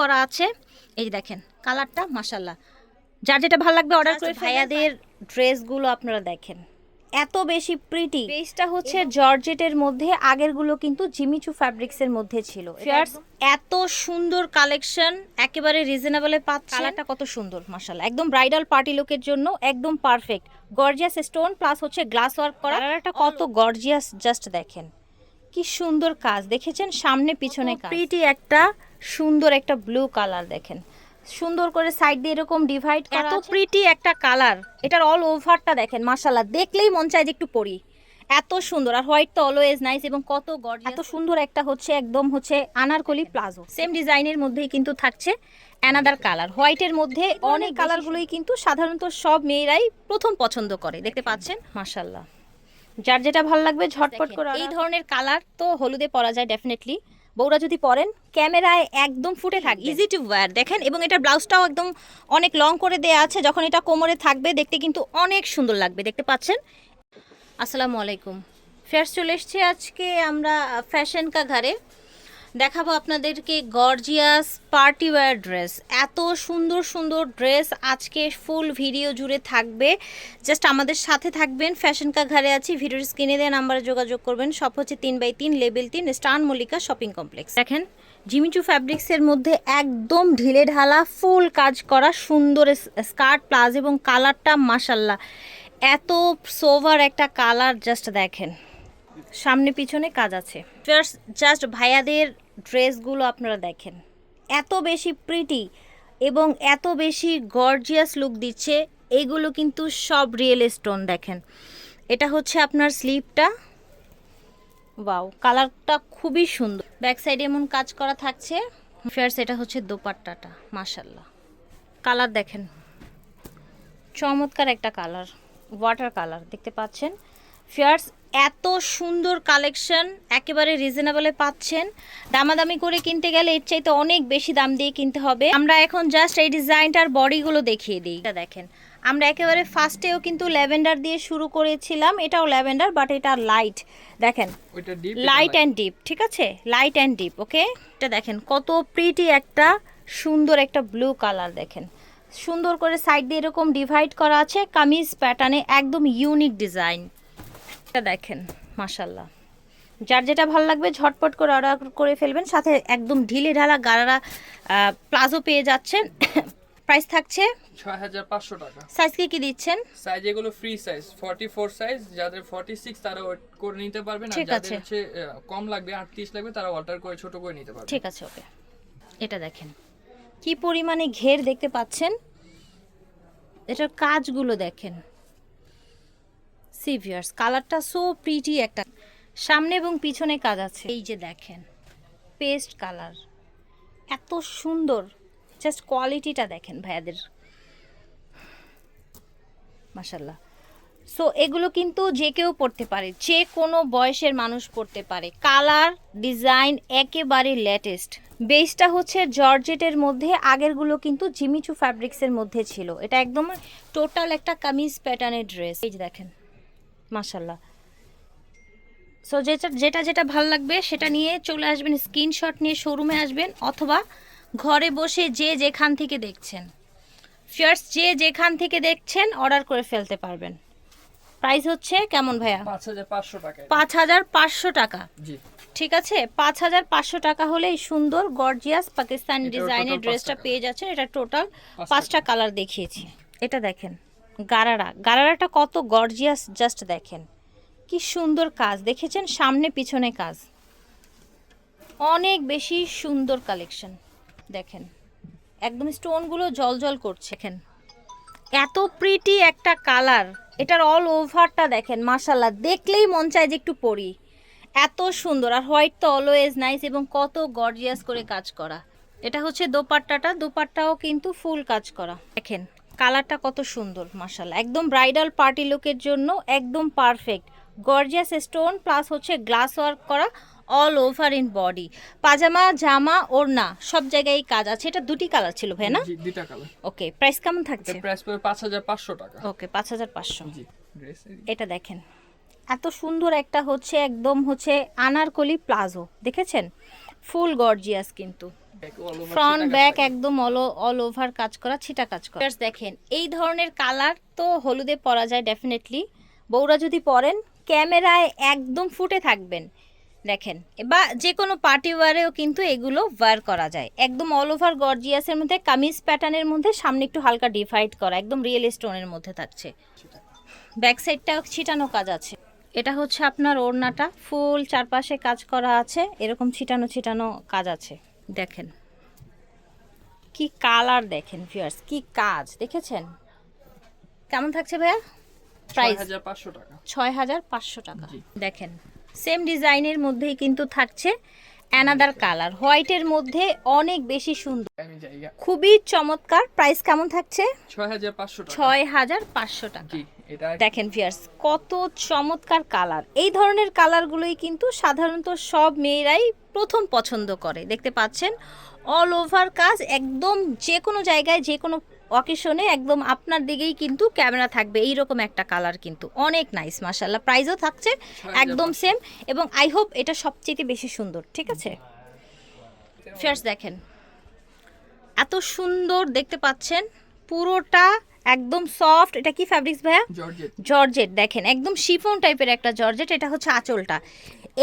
করা আছে। এই দেখেন কালারটা মাসাল্লাহ যার যেটা ভালো লাগবে অর্ডার করে ভাইয়াদের ড্রেসগুলো আপনারা দেখেন। এত বেশি প্রিটি বেসটা হচ্ছে জর্জেটের মধ্যে আগেরগুলো কিন্তু জিমিচু ফ্যাব্রিক্সের মধ্যে ছিল। ফিয়ার্স এত সুন্দর কালেকশন একেবারে রিজনেবলে পাচ্ছে। কালারটা কত সুন্দর মাশাআল্লাহ। একদম ব্রাইডাল পার্টি লুকের জন্য একদম পারফেক্ট গর্জিয়াস স্টোন প্লাস হচ্ছে গ্লাস ওয়ার্ক করা। কালারটা কত? গর্জিয়াস জাস্ট দেখেন। কি সুন্দর কাজ। দেখেছেন? সামনে পিছনে কাজ। প্রিটি একটা সুন্দর একটা ব্লু কালার দেখেন। সুন্দর করে সাইড দিয়ে এরকম ডিভাইড এত প্রিটি একটা কালার এটার অল ওভারটা দেখেন মাশাল্লাহ দেখলেই মন চায় যে একটু পরি। এত সুন্দর আর হোয়াইট তো অলওয়েজ নাইস এবং কত গড এত সুন্দর একটা হচ্ছে একদম হচ্ছে আনারকলি প্লাজো। সেম ডিজাইনের মধ্যেই কিন্তু থাকছে অ্যানাদার কালার হোয়াইটের মধ্যে অনেক কালারগুলোই কিন্তু সাধারণত সব মেয়েরাই প্রথম পছন্দ করে দেখতে পাচ্ছেন? মাশাল্লাহ যার যেটা ভালো লাগবে ঝটপট করে এই ধরনের কালার তো হলুদে পরা যায় ডেফিনেটলি বউরা যদি পরেন, ক্যামেরায় একদম ফুটে থাকে ইজি টু ওয়্যার দেখেন, এবং এটা ব্লাউজটাও একদম অনেক লং করে দেয়া আছে, যখন এটা কোমরে থাকবে, দেখতে কিন্তু অনেক সুন্দর লাগবে, দেখতে পাচ্ছেন? আসসালামু আলাইকুম। ফেয়ার চলে এসছে আজকে আমরা ফ্যাশন কা ঘরে দেখাবো আপনাদেরকে গর্জিয়াস পার্টি ওয়্যার ড্রেস এত সুন্দর সুন্দর ড্রেস আজকে ফুল ভিডিও জুড়ে থাকবে। জাস্ট আমাদের সাথে থাকবেন ফ্যাশন কা ঘরে আছি ভিডিওর স্ক্রিনে দেওয়া নাম্বারে যোগাযোগ করবেন। সব হচ্ছে তিন বাই তিন লেভেল তিন স্টান মল্লিকা শপিং কমপ্লেক্স দেখেন জিমিচু ফ্যাব্রিক্সের মধ্যে একদম ঢিলে ঢালা ফুল কাজ করা, সুন্দর স্কার্ট প্লাজ এবং কালারটা মাসাল্লাহ এত সোভার একটা কালার জাস্ট দেখেন। সামনে পিছনে কাজ আছে। জাস্ট ভাইয়াদের ড্রেসগুলো আপনারা দেখেন। এত বেশি প্রিটি এবং এত বেশি গর্জিয়াস লুক দিচ্ছে এইগুলো কিন্তু সব রিয়েল স্টোন দেখেন। এটা হচ্ছে আপনার স্লিপটা বাউ কালারটা খুবই সুন্দর। ব্যাক সাইডে এমন কাজ করা থাকছে। ফেয়ার্স এটা হচ্ছে দোপাট্টাটা মাশাল্লাহ কালার দেখেন। চমৎকার একটা কালার ওয়াটার কালার দেখতে পাচ্ছেন? ফিয়ার্স এত সুন্দর কালেকশন একেবারে রিজনেবলে পাচ্ছেন। দামাদামি করে কিনতে গেলে এর চাইতে অনেক বেশি দাম দিয়ে কিনতে হবে। আমরা এখন জাস্ট এই ডিজাইনটার বডিগুলো দেখিয়ে দিই। এটা দেখেন আমরা একেবারে ফার্স্টেও কিন্তু ল্যাভেন্ডার দিয়ে শুরু করেছিলাম। এটাও ল্যাভেন্ডার বাট এটা লাইট দেখেন লাইট অ্যান্ড ডিপ ঠিক আছে? লাইট অ্যান্ড ডিপ ওকে এটা দেখেন কত প্রিটি একটা সুন্দর একটা ব্লু কালার দেখেন। সুন্দর করে সাইড দিয়ে এরকম ডিভাইড করা আছে কামিজ প্যাটার্নে একদম ইউনিক ডিজাইন দেখেন মাশাল্লাহ যার যেটা ভালো লাগবে ঝটপট করে অর্ডার করে ফেলবেন সাথে একদম ঢিলে ঢালা গারারা প্লাজো পেয়ে যাচ্ছেন। প্রাইস থাকছে ছয় হাজার পাঁচশো টাকা। সাইজ কি কি দিচ্ছেন? সাইজ এগুলো free size forty four size যাদের ফর্টি সিক্স তারা ওয়েট করে নিতে পারবেন আর যাদের। হচ্ছে কম লাগবে আটত্রিশ লাগবে তারা অল্টার করে ছোট করে নিতে পারবে ঠিক আছে ওকে। এটা দেখেন কি পরিমাণে ঘের দেখতে পাচ্ছেন? এটার কাজগুলো দেখেন। সিভিয়ার্স কালারটা সো প্রিটি একটা। সামনে এবং পিছনে কাজ আছে। এই যে দেখেন পেস্ট কালার এত সুন্দর। জাস্ট কোয়ালিটিটা দেখেন ভাইয়াদের। মাসাল্লাহ সো এগুলো কিন্তু যে কেউ পড়তে পারে, যে কোনো বয়সের মানুষ পড়তে পারে। কালার ডিজাইন একেবারে লেটেস্ট বেসটা হচ্ছে জর্জেটের মধ্যে, আগেরগুলো কিন্তু জিমিচু ফ্যাব্রিক্সের মধ্যে ছিল। এটা একদম টোটাল একটা কামিজ প্যাটার্নের ড্রেস এই যে দেখেন। মাসাল্লাহ সো যেটা যেটা যেটা ভালো লাগবে সেটা নিয়ে চলে আসবেন স্ক্রিনশট নিয়ে শোরুমে আসবেন অথবা ঘরে বসে যে যেখান থেকে দেখছেন। ফিয়ার্স যে যেখান থেকে দেখছেন অর্ডার করে ফেলতে পারবেন। প্রাইস হচ্ছে কেমন ভাইয়া? পাঁচ হাজার পাঁচশো টাকা। পাঁচ হাজার পাঁচশো টাকা। ঠিক আছে? পাঁচ হাজার পাঁচশো টাকা হলে এই সুন্দর গর্জিয়াস পাকিস্তানি ডিজাইনের ড্রেসটা পেয়ে যাচ্ছেন। এটা টোটাল পাঁচটা কালার দেখিয়েছি। এটা দেখেন। গারারা। গারারাটা কত গর্জিয়াস জাস্ট দেখেন। কি সুন্দর কাজ, দেখেছেন? সামনে পিছনে কাজ। অনেক বেশি সুন্দর কালেকশন দেখেন। একদম স্টোনগুলো জল জল করছে, দেখেন। এত প্রিটি একটা কালার এটার অল ওভারটা দেখেন মাশাল্লাহ দেখলেই মন চায় যে একটু পরি। এত সুন্দর, আর হোয়াইট তো অলওয়েজ নাইস এবং কত গর্জিয়াস করে কাজ করা। এটা হচ্ছে দোপাট্টাটা, দোপাট্টাও কিন্তু ফুল কাজ করা, দেখেন। কালারটা কত সুন্দর মাশাল্লাহ একদম ব্রাইডাল পার্টি লুকের জন্য একদম পারফেক্ট গর্জিয়াস স্টোন প্লাস হচ্ছে গ্লাস ওয়ার্ক করা অল ওভার ইন বডি পাজামা জামা ওড়না সব জায়গায় কাজ আছে। এটা দুটি কালার ছিল ভাই না? জি দুইটা কালার। ওকে প্রাইস কেমন থাকছে? প্রাইস পড়বে পাঁচ হাজার পাঁচশো টাকা। ওকে পাঁচ হাজার পাঁচশো। জি ড্রেস এটা দেখেন। এত সুন্দর একটা হচ্ছে একদম হচ্ছে আনারকলি প্লাজো দেখেছেন? ফুল গর্জিয়াস কিন্তু। ফ্রন্ট ব্যাক একদম অল অল ওভার কাজ করা ছিটা কাজ করা। দেখেন এই ধরনের কালার তো হলুদে পরা যায় ডেফিনেটলি বউরা যদি পরেন ক্যামেরায় একদম ফুটে থাকবেন। দেখেন বা যে কোনো পার্টি ওয়ারেও কিন্তু এগুলো ওয়্যার করা যায়। একদম অল ওভার গর্জিয়াসের মধ্যে কামিজ প্যাটার্নের মধ্যে সামনে একটু হালকা ডিভাইড করা একদম রিয়েল স্টোনের মধ্যে থাকছে। ব্যাক সাইডটাও ছিটানো কাজ আছে। এটা হচ্ছে আপনার ওড়নাটা ফুল চারপাশে কাজ করা আছে এরকম ছিটানো ছিটানো কাজ আছে। দেখেন। কি কালার দেখেন ভিউয়ার্স কি কাজ দেখেছেন? কেমন থাকছে ভাইয়া? প্রাইস 6500 টাকা। ছয় হাজার পাঁচশো টাকা। দেখেন সেম ডিজাইনের মধ্যেই কিন্তু থাকছে অ্যানাদার কালার হোয়াইটের মধ্যে অনেক বেশি সুন্দর। খুবই চমৎকার। প্রাইস কেমন থাকছে? ছয় হাজার পাঁচশো টাকা। দেখেন ভিয়ার্স কত চমৎকার কালার এই ধরনের কালারগুলোই কিন্তু সাধারণত সব মেয়েরাই প্রথম পছন্দ করে। দেখতে পাচ্ছেন? অল ওভার কাজ একদম যে কোনো জায়গায় যে কোনো অকেশনে একদম আপনার দিকেই কিন্তু ক্যামেরা থাকবে এইরকম একটা কালার কিন্তু। অনেক নাইস মাসাল্লাহ প্রাইসও থাকছে একদম সেম এবং আই হোপ এটা সবচেয়ে বেশি সুন্দর ঠিক আছে? ফিয়ার্স দেখেন। এত সুন্দর দেখতে পাচ্ছেন পুরোটা একদম সফট এটা কি ফ্যাব্রিক্স ভাইয়া? জর্জেট জর্জেট দেখেন একদম শিফন টাইপের একটা জর্জেট এটা হচ্ছে আঁচলটা।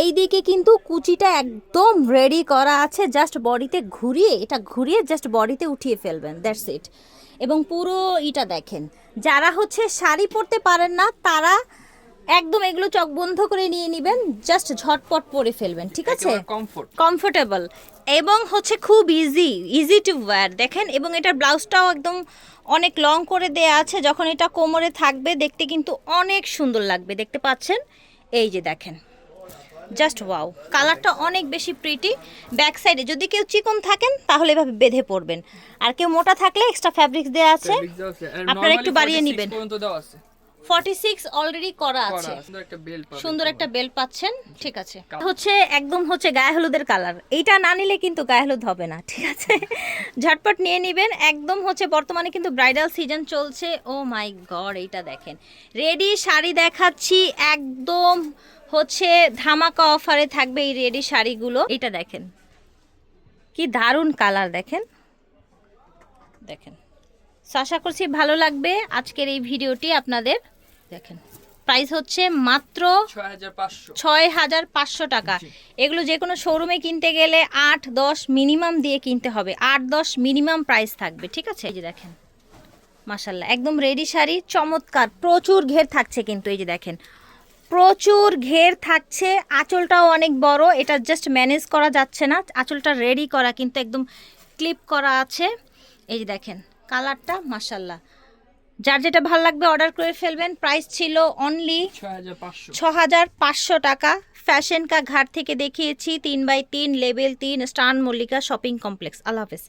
এই দিকে কিন্তু কুচিটা একদম রেডি করা আছে জাস্ট বডিতে ঘুরিয়ে এটা ঘুরিয়ে জাস্ট বডিতে উঠিয়ে ফেলবেন দ্যাটস ইট এবং পুরো ইটা দেখেন। যারা হচ্ছে শাড়ি পরতে পারেন না তারা একদম এগুলো চোখ বন্ধ করে নিয়ে নেবেন জাস্ট ঝটপট পরে ফেলবেন ঠিক আছে? কমফোর্ট কমফোর্টেবল এবং হচ্ছে খুব ইজি ইজি টু ওয়্যার দেখেন? এবং এটার ব্লাউজটাও একদম অনেক লং করে দেয়া আছে যখন এটা কোমরে থাকবে দেখতে কিন্তু অনেক সুন্দর লাগবে দেখতে পাচ্ছেন? এই যে দেখেন। Just wow. কালারটা অনেক বেশি প্রিটি ব্যাক সাইডে যদি কেউ চিকন থাকেন তাহলে এভাবে বেঁধে পড়বেন আর কেউ মোটা থাকলে এক্সট্রা ফ্যাব্রিক্স দেওয়া আছে। আপনারা একটু বাড়িয়ে নিবেন। পর্যন্ত দেওয়া আছে ফর্টি সিক্স অলরেডি করা আছে। আছে। সুন্দর একটা বেল পাবে সুন্দর একটা বেল পাচ্ছেন ঠিক আছে। হচ্ছে একদম হচ্ছে গায়ে হলুদের কালার এইটা না নিলে কিন্তু গায়ে হলুদ হবে না ঠিক আছে? ঝটপট নিয়ে নেবেন। একদম হচ্ছে বর্তমানে কিন্তু ব্রাইডাল সিজন চলছে। ও মাই গড এইটা দেখেন। রেডি শাড়ি দেখাচ্ছি। একদম হচ্ছে ধামাকা অফারে থাকবে এই রেডি শাড়িগুলো। এটা দেখেন। কি দারুণ কালার দেখেন। দেখেন। আশা করছি ভালো লাগবে। আজকের এই ভিডিওটি আপনাদের দেখেন। প্রাইস হচ্ছে মাত্র 6500 ছয় হাজার পাঁচশো টাকা। এগুলো যে কোনো শোরুমে কিনতে গেলে আট দশ মিনিমাম দিয়ে কিনতে হবে। আট দশ মিনিমাম প্রাইস থাকবে ঠিক আছে? এই যে দেখেন। মাসাল্লাহ একদম রেডি শাড়ি চমৎকার। প্রচুর ঘের থাকছে কিন্তু এই যে দেখেন। প্রচুর ঘের থাকছে আঁচলটাও অনেক বড়। এটা জাস্ট ম্যানেজ করা যাচ্ছে না। আঁচলটা রেডি করা কিন্তু একদম ক্লিপ করা আছে। এই যে দেখেন কালারটা মাসাল্লাহ যার যেটা ভালো লাগবে অর্ডার করে ফেলবেন। প্রাইস ছিল অনলি 6500 ছ হাজার পাঁচশো টাকা। ফ্যাশন কা ঘাট থেকে দেখিয়েছি তিন বাই তিন লেভেল তিন স্টান মল্লিকা শপিং কমপ্লেক্স আল্লাহ হাফেজ।